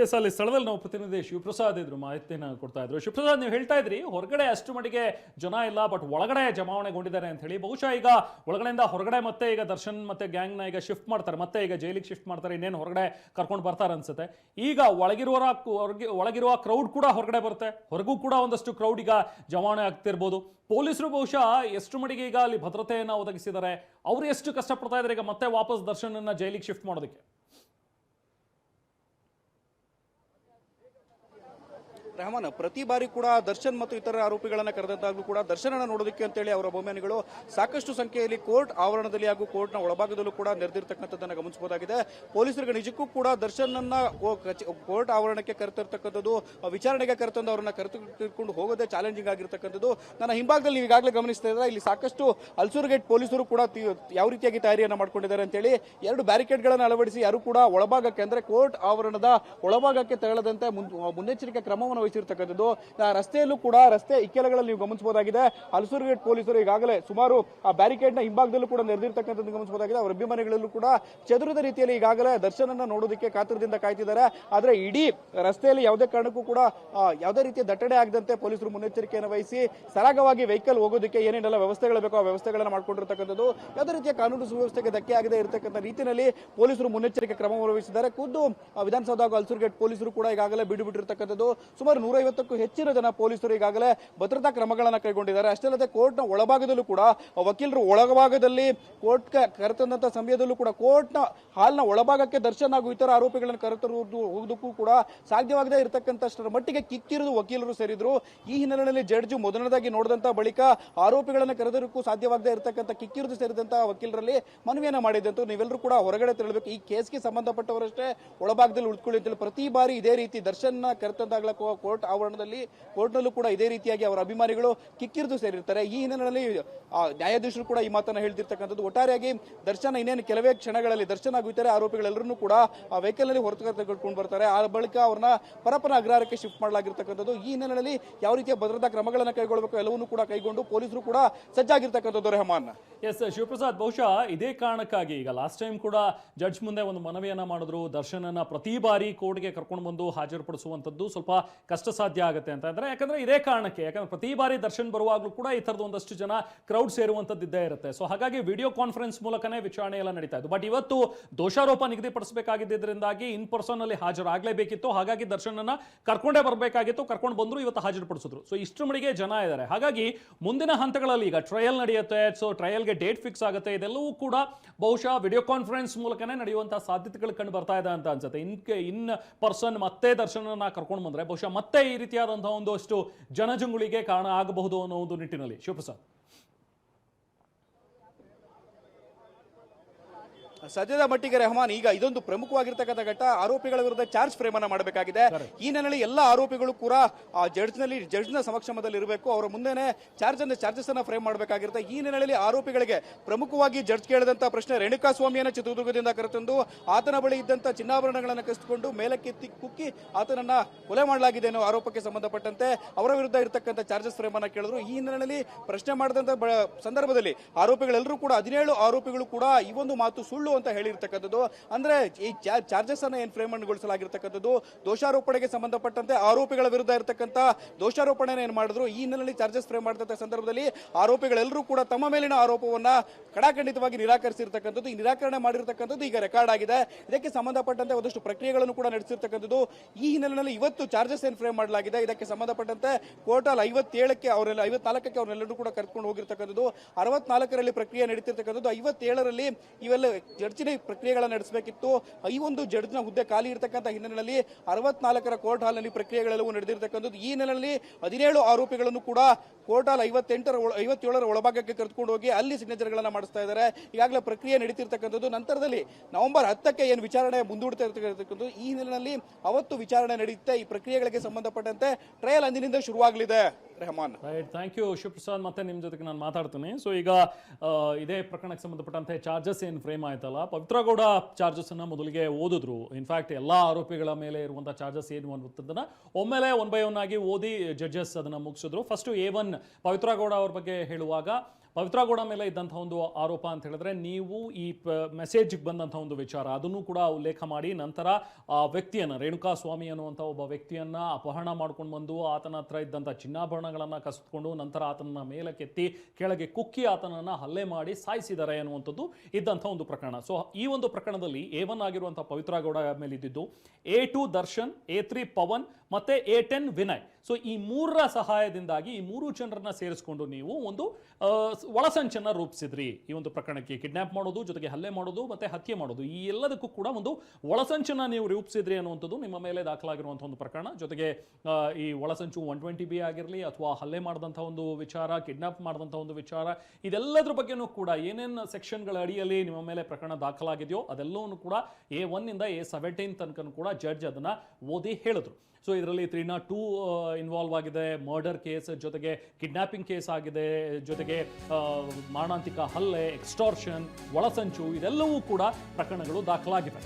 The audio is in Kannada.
ಎಸ್ ಅಲ್ಲಿ ಸ್ಥಳದಲ್ಲಿ ನಾವು ಪ್ರತಿನಿಧಿ ಶಿವಪ್ರಸಾದ್ ಇದ್ರು ಮಾಹಿತಿಯನ್ನು ಕೊಡ್ತಾ ಇದ್ರು. ಶಿವಪ್ರಸಾದ್, ನೀವು ಹೇಳ್ತಾ ಇದ್ರಿ, ಹೊರಗಡೆ ಅಷ್ಟು ಮಟ್ಟಿಗೆ ಜನ ಇಲ್ಲ ಬಟ್ ಒಳಗಡೆ ಜಮಾವಣೆಗೊಂಡಿದ್ದಾರೆ ಅಂತ ಹೇಳಿ. ಬಹುಶಃ ಈಗ ಒಳಗಡೆಯಿಂದ ಹೊರಗಡೆ ಮತ್ತೆ ಈಗ ದರ್ಶನ್ ಮತ್ತೆ ಗ್ಯಾಂಗ್ನ ಈಗ ಶಿಫ್ಟ್ ಮಾಡ್ತಾರೆ, ಮತ್ತೆ ಈಗ ಜೈಲಿಗೆ ಶಿಫ್ಟ್ ಮಾಡ್ತಾರೆ, ಇನ್ನೇನು ಹೊರಗಡೆ ಕರ್ಕೊಂಡು ಬರ್ತಾರೆ ಅನ್ಸುತ್ತೆ. ಈಗ ಒಳಗಿರುವ ಹೊರಗೆ, ಒಳಗಿರುವ ಕ್ರೌಡ್ ಕೂಡ ಹೊರಗಡೆ ಬರುತ್ತೆ. ಹೊರಗೂ ಕೂಡ ಒಂದಷ್ಟು ಕ್ರೌಡ್ ಈಗ ಜಮಾವಣೆ ಆಗ್ತಿರ್ಬೋದು. ಪೊಲೀಸರು ಬಹುಶಃ ಎಷ್ಟು ಮಟ್ಟಿಗೆ ಈಗ ಅಲ್ಲಿ ಭದ್ರತೆಯನ್ನು ಒದಗಿಸಿದ್ದಾರೆ. ಅವರು ಎಷ್ಟು ಕಷ್ಟಪಡ್ತಾ ಇದ್ದಾರೆ ಈಗ ಮತ್ತೆ ವಾಪಸ್ ದರ್ಶನನ್ನ ಜೈಲಿಗೆ ಶಿಫ್ಟ್ ಮಾಡೋದಕ್ಕೆ? ರೆಹಮಾನ್, ಪ್ರತಿ ಬಾರಿ ಕೂಡ ದರ್ಶನ್ ಮತ್ತು ಇತರ ಆರೋಪಿಗಳನ್ನು ಕರೆದಂತಾಗಲೂ ಕೂಡ ದರ್ಶನನ ನೋಡೋದಕ್ಕೆ ಅಂತೇಳಿ ಅವರ ಅಭಿಮಾನಿಗಳು ಸಾಕಷ್ಟು ಸಂಖ್ಯೆಯಲ್ಲಿ ಕೋರ್ಟ್ ಆವರಣದಲ್ಲಿ ಹಾಗೂ ಕೋರ್ಟ್ನ ಒಳಭಾಗದಲ್ಲೂ ಕೂಡ ನೆರೆದಿರ್ತಕ್ಕಂಥದ್ದನ್ನು ಗಮನಿಸಬಹುದಾಗಿದೆ. ಪೊಲೀಸರಿಗೆ ನಿಜಕ್ಕೂ ಕೂಡ ದರ್ಶನ್ ಅನ್ನ ಕೋರ್ಟ್ ಆವರಣಕ್ಕೆ ಕರೆತಿರ್ತಕ್ಕಂಥದ್ದು ವಿಚಾರಣೆಗೆ ಕರೆತಂದು ಅವರನ್ನ ಕರೆದುಕೊಂಡು ಹೋಗೋದೇ ಚಾಲೆಂಜಿಂಗ್ ಆಗಿರ್ತಕ್ಕಂಥದ್ದು ನನ್ನ ಹಿಂಭಾಗದಲ್ಲಿ ಈಗಾಗಲೇ ಗಮನಿಸ್ತಾ ಇದ್ದಾರೆ ಇಲ್ಲಿ ಸಾಕಷ್ಟು ಅಲ್ಸೂರು ಗೇಟ್ ಪೊಲೀಸರು ಕೂಡ ಯಾವ ರೀತಿಯಾಗಿ ತಯಾರಿಯನ್ನ ಮಾಡ್ಕೊಂಡಿದ್ದಾರೆ ಅಂತೇಳಿ ಎರಡು ಬ್ಯಾರಿಕೇಡ್ಗಳನ್ನು ಅಳವಡಿಸಿ ಯಾರು ಕೂಡ ಒಳಭಾಗಕ್ಕೆ ಅಂದ್ರೆ ಕೋರ್ಟ್ ಆವರಣದ ಒಳಭಾಗಕ್ಕೆ ತೆರಳದಂತೆ ಮುನ್- ಮುನ್ನೆಚ್ಚರಿಕೆ ಕ್ರಮವನ್ನು ವಹಿಸಿರ್ತಕ್ಕಂಥದ್ದು ರಸ್ತೆಯಲ್ಲೂ ಕೂಡ ರಸ್ತೆ ಇಕ್ಕೆಲಗಳಲ್ಲಿ ನೀವು ಗಮನಿಸಬಹುದಾಗಿದೆ. ಹಲಸೂರು ಗೇಟ್ ಪೊಲೀಸರು ಈಗಾಗಲೇ ಸುಮಾರು, ಆ ಬ್ಯಾರಿಕೇಡ್ನ ಹಿಂಭಾಗದಲ್ಲೂ ಕೂಡ ನೆರೆದಿರ್ತಕ್ಕಂಥದ್ದು ಗಮನಿಸಬಹುದಾಗಿದೆ. ಅವರ ಅಭಿಮಾನಿಗಳಲ್ಲೂ ಕೂಡ ಚದುರದ ರೀತಿಯಲ್ಲಿ ಈಗಾಗಲೇ ದರ್ಶನ ನೋಡೋದಕ್ಕೆ ಕಾತರದಿಂದ ಕಾಯ್ತಿದ್ದಾರೆ. ಆದ್ರೆ ಇಡೀ ರಸ್ತೆಯಲ್ಲಿ ಯಾವುದೇ ಕಾರಣಕ್ಕೂ ಕೂಡ ಯಾವುದೇ ರೀತಿಯ ದಟ್ಟಣೆ ಆಗದಂತೆ ಪೊಲೀಸರು ಮುನ್ನೆಚ್ಚರಿಕೆಯನ್ನು ವಹಿಸಿ, ಸರಾಗವಾಗಿ ವೆಹಿಕಲ್ ಹೋಗೋದಕ್ಕೆ ಏನೇನೆಲ್ಲ ವ್ಯವಸ್ಥೆಗಳು ಬೇಕೋ ಆ ವ್ಯವಸ್ಥೆಗಳನ್ನು ಮಾಡಿಕೊಂಡಿರ್ತಕ್ಕಂಥದ್ದು, ಯಾವುದೇ ರೀತಿಯ ಕಾನೂನು ಸುವ್ಯವಸ್ಥೆಗೆ ಧಕ್ಕೆ ಆಗದೆ ಇರತಕ್ಕಂಥ ರೀತಿಯಲ್ಲಿ ಪೊಲೀಸರು ಮುನ್ನೆಚ್ಚರಿಕೆ ಕ್ರಮ ವಹಿಸಿದ್ದಾರೆ ಖುದ್ದು ವಿಧಾನಸೌಧ ಹಾಗೂ ಹಲಸೂರು ಗೇಟ್ ಪೊಲೀಸರು ಕೂಡ ಈಗಾಗಲೇ ಬಿಡು ಬಿಟ್ಟಿರ್ತಕ್ಕಂಥದ್ದು ಸುಮಾರು ನೂರೈವತ್ತಕ್ಕೂ ಹೆಚ್ಚಿನ ಜನ ಪೊಲೀಸರು ಈಗಾಗಲೇ ಭದ್ರತಾ ಕ್ರಮಗಳನ್ನು ಕೈಗೊಂಡಿದ್ದಾರೆ. ಅಷ್ಟೇ ಅಲ್ಲದೆ ಕೋರ್ಟ್ನ ಒಳಭಾಗದಲ್ಲೂ ಕೂಡ ವಕೀಲರು ಒಳಭಾಗದಲ್ಲಿ ಕೋರ್ಟ್ ಕರೆತಂದಂತ ಸಮಯದಲ್ಲೂ ಕೂಡ ಕೋರ್ಟ್ನ ಹಾಲ್ನ ಒಳಭಾಗಕ್ಕೆ ದರ್ಶನ್ ಹಾಗೂ ಇತರ ಆರೋಪಿಗಳನ್ನು ಕರೆತರುವುದು ಹೋಗೋದಕ್ಕೂ ಕೂಡ ಸಾಧ್ಯವಾಗದೇ ಇರತಕ್ಕಂಥಷ್ಟರ ಮಟ್ಟಿಗೆ ಕಿಕ್ಕಿರಿದು ವಕೀಲರು ಸೇರಿದ್ರು. ಈ ಹಿನ್ನೆಲೆಯಲ್ಲಿ ಜಡ್ಜ್ ಮೊದಲನೇದಾಗಿ ನೋಡಿದಂತ ಬಳಿಕ ಆರೋಪಿಗಳನ್ನು ಕರೆದರಕ್ಕೂ ಸಾಧ್ಯವಾಗದೇ ಇರತಕ್ಕಂಥ ಕಿಕ್ಕಿರಿದು ಸೇರಿದಂತಹ ವಕೀಲರಲ್ಲಿ ಮನವಿಯನ್ನು ಮಾಡಿದಂತೂ ನೀವೆಲ್ಲರೂ ಕೂಡ ಹೊರಗಡೆ ತೆರಳಬೇಕು. ಈ ಕೇಸ್ಗೆ ಸಂಬಂಧಪಟ್ಟವರಷ್ಟೇ ಒಳಭಾಗದಲ್ಲಿ ಉಳಿದುಕೊಳ್ಳಿ ಪ್ರತಿ ಬಾರಿ ಇದೇ ರೀತಿ ದರ್ಶನ್ ಕರೆತಂದಾಗಲ ಕೋರ್ಟ್ ಆವರಣದಲ್ಲಿ ಕೋರ್ಟ್ನಲ್ಲೂ ಕೂಡ ಇದೇ ರೀತಿಯಾಗಿ ಅವರ ಅಭಿಮಾನಿಗಳು ಕಿಕ್ಕಿರಿದು ಸೇರಿರ್ತಾರೆ. ಈ ಹಿನ್ನೆಲೆಯಲ್ಲಿ ನ್ಯಾಯಾಧೀಶರು ಕೂಡ ಈ ಮಾತನ್ನ ಹೇಳ್ತಿರ್ತಕ್ಕಂಥದ್ದು ಒಟ್ಟಾರೆಯಾಗಿ ದರ್ಶನ ಇನ್ನೇನು ಕೆಲವೇ ಕ್ಷಣಗಳಲ್ಲಿ ದರ್ಶನ ಆಗುತ್ತಾರೆ ಆರೋಪಿಗಳೆಲ್ಲರೂ ಕೂಡ ಆ ವೆಹಿಕಲ್ನಲ್ಲಿ ಹೊರತು ತೆಗೆದುಕೊಂಡು ಬರ್ತಾರೆ. ಆ ಬಳಿಕ ಅವ್ರನ್ನ ಪರಪನ ಅಗ್ರಹಾರಕ್ಕೆ ಶಿಫ್ಟ್ ಮಾಡಲಾಗಿರ್ತಕ್ಕಂಥದ್ದು. ಈ ಹಿನ್ನೆಲೆಯಲ್ಲಿ ಯಾವ ರೀತಿಯ ಭದ್ರತಾ ಕ್ರಮಗಳನ್ನು ಕೈಗೊಳ್ಳಬೇಕು ಎಲ್ಲವನ್ನೂ ಕೂಡ ಕೈಗೊಂಡು ಪೊಲೀಸರು ಕೂಡ ಸಜ್ಜಾಗಿರ್ತಕ್ಕಂಥದ್ದು ರೆಹಮಾನ್. ಎಸ್ ಶಿವಪ್ರಸಾದ್, ಬಹುಶಃ ಇದೇ ಕಾರಣಕ್ಕಾಗಿ ಈಗ ಲಾಸ್ಟ್ ಟೈಮ್ ಕೂಡ ಜಡ್ಜ್ ಮುಂದೆ ಒಂದು ಮನವಿಯನ್ನ ಮಾಡಿದ್ರು. ದರ್ಶನನ ಪ್ರತಿ ಬಾರಿ ಕೋರ್ಟ್ಗೆ ಕರ್ಕೊಂಡು ಬಂದು ಹಾಜರುಪಡಿಸುವಂಥದ್ದು ಸ್ವಲ್ಪ ಕಷ್ಟ ಸಾಧ್ಯ ಆಗುತ್ತೆ ಅಂತ ಅಂದ್ರೆ, ಯಾಕಂದ್ರೆ ಇದೇ ಕಾರಣಕ್ಕೆ, ಯಾಕಂದ್ರೆ ಪ್ರತಿ ಬಾರಿ ದರ್ಶನ್ ಬರುವಾಗಲೂ ಕೂಡ ಈ ಥರದ ಒಂದಷ್ಟು ಜನ ಕ್ರೌಡ್ ಸೇರುವಂಥದ್ದು ಇದ್ದೇ ಇರುತ್ತೆ. ಸೊ ಹಾಗಾಗಿ ವಿಡಿಯೋ ಕಾನ್ಫರೆನ್ಸ್ ಮೂಲಕನೇ ವಿಚಾರಣೆ ಎಲ್ಲ ನಡೀತಾ ಇತ್ತು ಬಟ್ ಇವತ್ತು ದೋಷಾರೋಪ ನಿಗದಿಪಡಿಸಬೇಕಾಗಿದ್ದರಿಂದಾಗಿ ಇನ್ ಪರ್ಸನ್ ಅಲ್ಲಿ ಹಾಜರಾಗಲೇಬೇಕಿತ್ತು. ಹಾಗಾಗಿ ದರ್ಶನನ್ನ ಕರ್ಕೊಂಡೇ ಬರಬೇಕಾಗಿತ್ತು. ಕರ್ಕೊಂಡು ಬಂದ್ರು ಇವತ್ತು ಹಾಜರುಪಡಿಸಿದ್ರು. ಸೊ ಇಷ್ಟು ಮಡಿಗೆ ಜನ ಇದ್ದಾರೆ. ಹಾಗಾಗಿ ಮುಂದಿನ ಹಂತಗಳಲ್ಲಿ ಈಗ ಟ್ರಯಲ್ ನಡೆಯುತ್ತೆ. ಸೊ ಟ್ರಯಲ್ಗೆ ಡೇಟ್ ಫಿಕ್ಸ್ ಆಗುತ್ತೆ. ಇದೆಲ್ಲವೂ ಕೂಡ ಬಹುಶಃ ವಿಡಿಯೋ ಕಾನ್ಫರೆನ್ಸ್ ಮೂಲಕನೇ ನಡೆಯುವಂತಹ ಸಾಧ್ಯತೆಗಳು ಕಂಡು ಬರ್ತಾ ಇದೆ ಅಂತ ಅನ್ಸುತ್ತೆ. ಇನ್ ಇನ್ ಪರ್ಸನ್ ಮತ್ತೆ ದರ್ಶನನ ಕರ್ಕೊಂಡು ಬಂದ್ರೆ ಬಹುಶಃ ಮತ್ತೆ ಈ ರೀತಿಯಾದಂತಹ ಒಂದಷ್ಟು ಜನಜಂಗುಳಿಗೆ ಕಾರಣ ಆಗಬಹುದು ಅನ್ನೋ ಒಂದು ನಿಟ್ಟಿನಲ್ಲಿ. ಶಿವಪ್ರಸಾದ್. ಸದ್ಯದ ಮಟ್ಟಿಗೆ ರೆಹಮಾನ್ ಈಗ ಇದೊಂದು ಪ್ರಮುಖವಾಗಿರ್ತಕ್ಕಂಥ ಘಟ್ಟ. ಆರೋಪಿಗಳ ವಿರುದ್ಧ ಚಾರ್ಜ್ ಫ್ರೇಮ್ ಅನ್ನ ಮಾಡಬೇಕಾಗಿದೆ ಈ ನೆಲೆಯಲ್ಲಿ ಎಲ್ಲ ಆರೋಪಿಗಳು ಕೂಡ ಆ ಜಡ್ಜ್ನಲ್ಲಿ ಜಡ್ಜ್ನ ಸಮಕ್ಷಮದಲ್ಲಿ ಇರಬೇಕು ಅವರ ಮುಂದೆನೆ ಚಾರ್ಜ್ ಅನ್ನ ಚಾರ್ಜಸ್ ಅನ್ನ ಫ್ರೇಮ್ ಮಾಡಬೇಕಾಗಿರುತ್ತೆ. ಈ ನೆಲೆಯಲ್ಲಿ ಆರೋಪಿಗಳಿಗೆ ಪ್ರಮುಖವಾಗಿ ಜಡ್ಜ್ ಕೇಳಿದಂತ ಪ್ರಶ್ನೆ ರೇಣುಕಾ ಸ್ವಾಮಿಯನ್ನ ಚಿತ್ರದುರ್ಗದಿಂದ ಕರೆತಂದು ಆತನ ಬಳಿ ಇದ್ದಂತ ಚಿನ್ನಾಭರಣಗಳನ್ನು ಕಸಿದುಕೊಂಡು ಮೇಲಕ್ಕೆತ್ತಿ ಕುಕ್ಕಿ ಆತನನ್ನ ಕೊಲೆ ಮಾಡಲಾಗಿದೆ ಅನ್ನೋ ಆರೋಪಕ್ಕೆ ಸಂಬಂಧಪಟ್ಟಂತೆ ಅವರ ವಿರುದ್ಧ ಇರತಕ್ಕಂಥ ಚಾರ್ಜಸ್ ಫ್ರೇಮ್ ಅನ್ನ ಕೇಳಿದ್ರು. ಈ ಹಿನ್ನೆಲೆಯಲ್ಲಿ ಪ್ರಶ್ನೆ ಮಾಡಿದಂತ ಸಂದರ್ಭದಲ್ಲಿ ಆರೋಪಿಗಳೆಲ್ಲರೂ ಕೂಡ ಹದಿನೇಳು ಆರೋಪಿಗಳು ಕೂಡ ಈ ಒಂದು ಮಾತು ಸುಳ್ಳು ಅಂತ ಹೇಳಿರ್ತಕ್ಕಂಥದ್ದು. ಅಂದ್ರೆ ಈ ಚಾರ್ಜಸ್ ಅನ್ನ ಏನ್ ಫ್ರೇಮ್ ಗೊಳಿಸಲಾಗಿರ್ತಕ್ಕಂಥದ್ದು ದೋಷಾರೋಪಣೆಗೆ ಸಂಬಂಧಪಟ್ಟಂತೆ ಆರೋಪಿಗಳ ವಿರುದ್ಧ ಇರತಕ್ಕಂತ ದೋಷಾರೋಪಣೆ ಏನ್ ಮಾಡಿದ್ರು, ಈ ಹಿನ್ನೆಲೆಯಲ್ಲಿ ಚಾರ್ಜಸ್ ಫ್ರೇಮ್ ಮಾಡಿದಂತ ಸಂದರ್ಭದಲ್ಲಿ ಆರೋಪಿಗಳೆಲ್ಲರೂ ಕೂಡ ತಮ್ಮ ಮೇಲಿನ ಆರೋಪವನ್ನ ಕಡಾಖಂಡಿತವಾಗಿ ನಿರಾಕರಿಸಿರ್ತಕ್ಕಂಥದ್ದು. ಈ ನಿರಾಕರಣೆ ಮಾಡಿರ್ತಕ್ಕಂಥದ್ದು ಈಗ ರೆಕಾರ್ಡ್ ಆಗಿದೆ. ಇದಕ್ಕೆ ಸಂಬಂಧಪಟ್ಟಂತೆ ಒಂದಷ್ಟು ಪ್ರಕ್ರಿಯೆಗಳನ್ನು ಕೂಡ ನಡೆಸಿರ್ತಕ್ಕಂಥದ್ದು. ಈ ಹಿನ್ನೆಲೆಯಲ್ಲಿ ಇವತ್ತು ಚಾರ್ಜಸ್ ಏನ್ ಫ್ರೇಮ್ ಮಾಡಲಾಗಿದೆ, ಇದಕ್ಕೆ ಸಂಬಂಧಪಟ್ಟಂತೆ ಕೋರ್ಟಲ್ ಐವತ್ತೇಳಕ್ಕೆ ಅವರೆಲ್ಲ, ಐವತ್ನಾಲ್ಕಕ್ಕೆ ಅವರೆಲ್ಲರೂ ಕೂಡ ಕರೆದುಕೊಂಡು ಹೋಗಿರ್ತಕ್ಕಂಥದ್ದು. ಅರವತ್ನಾಲ್ಕರಲ್ಲಿ ಪ್ರಕ್ರಿಯೆ ನಡೀತಿರ್ತಕ್ಕಂಥದ್ದು. ಐವತ್ತೇಳರಲ್ಲಿ ಇವೆಲ್ಲ ಜಡ್ಜಿನ ಪ್ರಕ್ರಿಯೆಗಳನ್ನು ನಡೆಸಬೇಕಿತ್ತು. ಈ ಒಂದು ಜಡ್ಜ್ನ ಹುದ್ದೆ ಖಾಲಿ ಇರತಕ್ಕಂಥ ಹಿನ್ನೆಲೆಯಲ್ಲಿ ಅರವತ್ನಾಲ್ಕರ ಕೋರ್ಟ್ ಹಾಲ್ನಲ್ಲಿ ಪ್ರಕ್ರಿಯೆಗಳೆಲ್ಲವೂ ನಡೆದಿರತಕ್ಕಂಥದ್ದು. ಈ ಹಿನ್ನೆಲೆಯಲ್ಲಿ ಹದಿನೇಳು ಆರೋಪಿಗಳನ್ನು ಕೂಡ ಕೋರ್ಟ್ ಹಾಲ್ ಐವತ್ತೆಂಟರ ಐವತ್ತೇಳರ ಒಳಭಾಗಕ್ಕೆ ಕರೆದುಕೊಂಡು ಹೋಗಿ ಅಲ್ಲಿ ಸಿಗ್ನೇಚರ್ಗಳನ್ನು ಮಾಡಿಸ್ತಾ ಇದ್ದಾರೆ. ಈಗಾಗಲೇ ಪ್ರಕ್ರಿಯೆ ನಡೀತಿರ್ತಕ್ಕಂಥದ್ದು. ನಂತರದಲ್ಲಿ ನವೆಂಬರ್ ಹತ್ತಕ್ಕೆ ಏನು ವಿಚಾರಣೆ ಮುಂದೂಡ್ತಾ ಇರ್ತಕ್ಕಂಥದ್ದು. ಈ ಹಿನ್ನೆಲೆಯಲ್ಲಿ ಅವತ್ತು ವಿಚಾರಣೆ ನಡೆಯುತ್ತೆ. ಈ ಪ್ರಕ್ರಿಯೆಗಳಿಗೆ ಸಂಬಂಧಪಟ್ಟಂತೆ ಟ್ರಯಲ್ ಅಂದಿನಿಂದ ಶುರುವಾಗಲಿದೆ. Rehman right thank you Shivaprasad ಮತ್ತೆ ನಿಮ್ಮ ಜೊತೆಗೆ ನಾನು ಮಾತಾಡ್ತೀನಿ. ಸೊ ಈಗ ಇದೇ ಪ್ರಕರಣಕ್ಕೆ ಸಂಬಂಧಪಟ್ಟಂತೆ ಚಾರ್ಜಸ್ ಏನು ಫ್ರೇಮ್ ಆಯ್ತಲ್ಲ, ಪವಿತ್ರಗೌಡ ಚಾರ್ಜಸ್ ಅನ್ನ ಮೊದಲಿಗೆ ಓದಿದ್ರು. ಇನ್ಫ್ಯಾಕ್ಟ್ ಎಲ್ಲ ಆರೋಪಿಗಳ ಮೇಲೆ ಇರುವಂಥ ಚಾರ್ಜಸ್ ಏನು ಅನ್ನುವಂಥದ್ದನ್ನ ಒಮ್ಮೆಲೆ ಒನ್ ಬೈ ಒನ್ ಆಗಿ ಓದಿ ಜಡ್ಜಸ್ ಅದನ್ನ ಮುಗಿಸಿದ್ರು. ಫಸ್ಟ್ ಎ ಒನ್ ಪವಿತ್ರಗೌಡ ಅವ್ರ ಬಗ್ಗೆ ಹೇಳುವಾಗ, ಪವಿತ್ರಗೌಡ ಮೇಲೆ ಇದ್ದಂಥ ಒಂದು ಆರೋಪ ಅಂತ ಹೇಳಿದ್ರೆ, ನೀವು ಈ ಮೆಸೇಜ್ಗೆ ಬಂದಂಥ ಒಂದು ವಿಚಾರ. ಅದನ್ನು ಕೂಡ ಉಲ್ಲೇಖ ಮಾಡಿ, ನಂತರ ಆ ವ್ಯಕ್ತಿಯನ್ನು ರೇಣುಕಾ ಸ್ವಾಮಿ ಅನ್ನುವಂಥ ಒಬ್ಬ ವ್ಯಕ್ತಿಯನ್ನ ಅಪಹರಣ ಮಾಡ್ಕೊಂಡು ಬಂದು ಆತನ ಹತ್ರ ಇದ್ದಂಥ ಚಿನ್ನಾಭರಣಗಳನ್ನು ಕಸಿದುಕೊಂಡು ನಂತರ ಆತನನ್ನ ಮೇಲಕ್ಕೆತ್ತಿ ಕೆಳಗೆ ಕುಕ್ಕಿ ಆತನನ್ನ ಹಲ್ಲೆ ಮಾಡಿ ಸಾಯಿಸಿದ್ದಾರೆ ಅನ್ನುವಂಥದ್ದು ಇದ್ದಂಥ ಒಂದು ಪ್ರಕರಣ. ಸೊ ಈ ಒಂದು ಪ್ರಕರಣದಲ್ಲಿ ಎ ಒನ್ ಆಗಿರುವಂಥ ಪವಿತ್ರ ಗೌಡ ಮೇಲೆ ಇದ್ದಿದ್ದು A two Darshan A three Pavan ಮತ್ತೆ ಎ ಟೆನ್ ವಿನಯ್. ಸೊ ಈ ಮೂರರ ಸಹಾಯದಿಂದಾಗಿ ಈ ಮೂರು ಜನರನ್ನ ಸೇರಿಸ್ಕೊಂಡು ನೀವು ಒಂದು ಒಳಸಂಚನ್ನು ರೂಪಿಸಿದ್ರಿ. ಈ ಒಂದು ಪ್ರಕರಣಕ್ಕೆ ಕಿಡ್ನಾಪ್ ಮಾಡೋದು, ಜೊತೆಗೆ ಹಲ್ಲೆ ಮಾಡೋದು, ಮತ್ತೆ ಹತ್ಯೆ ಮಾಡೋದು. ಈ ಎಲ್ಲದಕ್ಕೂ ಕೂಡ ಒಂದು ಒಳಸಂಚನ್ನ ನೀವು ರೂಪಿಸಿದ್ರಿ ಅನ್ನುವಂಥದ್ದು ನಿಮ್ಮ ಮೇಲೆ ದಾಖಲಾಗಿರುವಂಥ ಒಂದು ಪ್ರಕರಣ. ಜೊತೆಗೆ ಈ ಒಳಸಂಚು ಒನ್ ಟ್ವೆಂಟಿ ಬಿ ಆಗಿರಲಿ ಅಥವಾ ಹಲ್ಲೆ ಮಾಡಿದಂಥ ಒಂದು ವಿಚಾರ ಕಿಡ್ನಾಪ್ ಮಾಡಿದಂಥ ಒಂದು ವಿಚಾರ, ಇದೆಲ್ಲದ್ರ ಬಗ್ಗೆನೂ ಕೂಡ ಏನೇನು ಸೆಕ್ಷನ್ಗಳ ಅಡಿಯಲ್ಲಿ ನಿಮ್ಮ ಮೇಲೆ ಪ್ರಕರಣ ದಾಖಲಾಗಿದೆಯೋ ಅದೆಲ್ಲವೂ ಕೂಡ ಎ ಒನ್ನಿಂದ ಎ ಸೆವೆಂಟೀನ್ ತನಕ ಕೂಡ ಜಡ್ಜ್ ಅದನ್ನ ಓದಿ ಹೇಳಿದ್ರು. ಸೊ ಇದರಲ್ಲಿ ತ್ರೀ ನಾಟ್ ಟೂ ಇನ್ವಾಲ್ವ್ ಆಗಿದೆ ಮರ್ಡರ್ ಕೇಸ್ ಜೊತೆಗೆ ಕಿಡ್ನಾಪಿಂಗ್ ಕೇಸ್ ಆಗಿದೆ, ಜೊತೆಗೆ ಮಾರಣಾಂತಿಕ ಹಲ್ಲೆ ಎಕ್ಸ್ಟಾರ್ಷನ್ ಒಳಸಂಚು, ಇದೆಲ್ಲವೂ ಕೂಡ ಪ್ರಕರಣಗಳು ದಾಖಲಾಗಿವೆ.